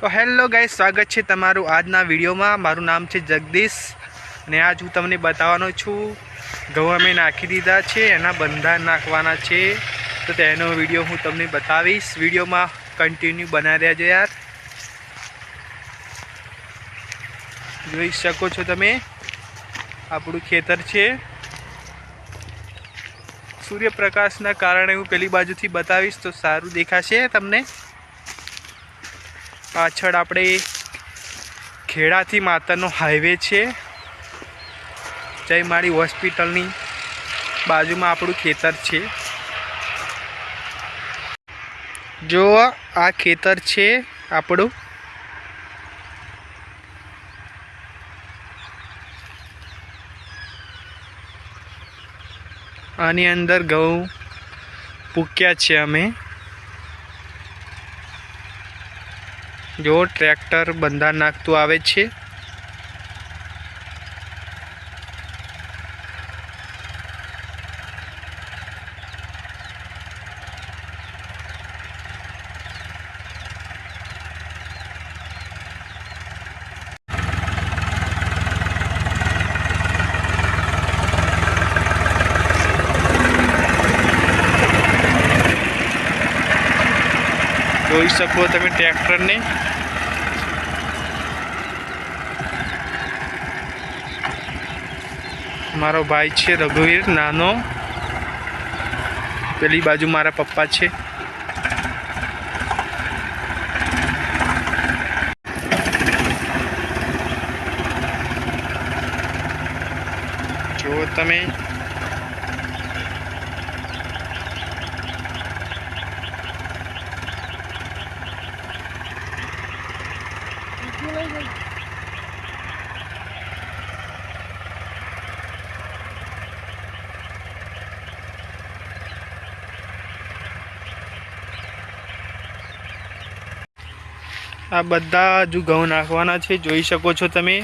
તો hello guys, સ્વાગત છે તમારું આજના વિડીયોમાં. મારું નામ છે જગદીશ અને આજ હું તમને બતાવવાનો છું. ઘઉં અમે નાખી દીધા છે, એના બંધાર નાખવાના છે. તો તેનો વીડિયો હું તમને બતાવીશ. વિડીયોમાં કન્ટિન્યુ બનાવી રહેજો યાર. જોઈ શકો છો તમે, આપણું ખેતર છે. સૂર્યપ્રકાશના કારણે હું પેલી બાજુથી બતાવીશ તો સારું દેખાશે તમને. પાછળ આપણે ખેડાથી માતાનો હાઈવે છે. જય મારી હોસ્પિટલની બાજુમાં આપણું ખેતર છે. જો આ ખેતર છે આપણું. આની અંદર ઘઉં પૂક્યા છે અમે. જો ટ્રેક્ટર બંધા નાખતું આવે છે જોઈ શકો તમે ટ્રેક્ટરને. મારો ભાઈ છે રઘુવીર, નાનો. પેલી બાજુ મારા પપ્પા છે. જો તમે આ બધા હજુ ઘઉં નાખવાના છે. જોઈ શકો છો તમે.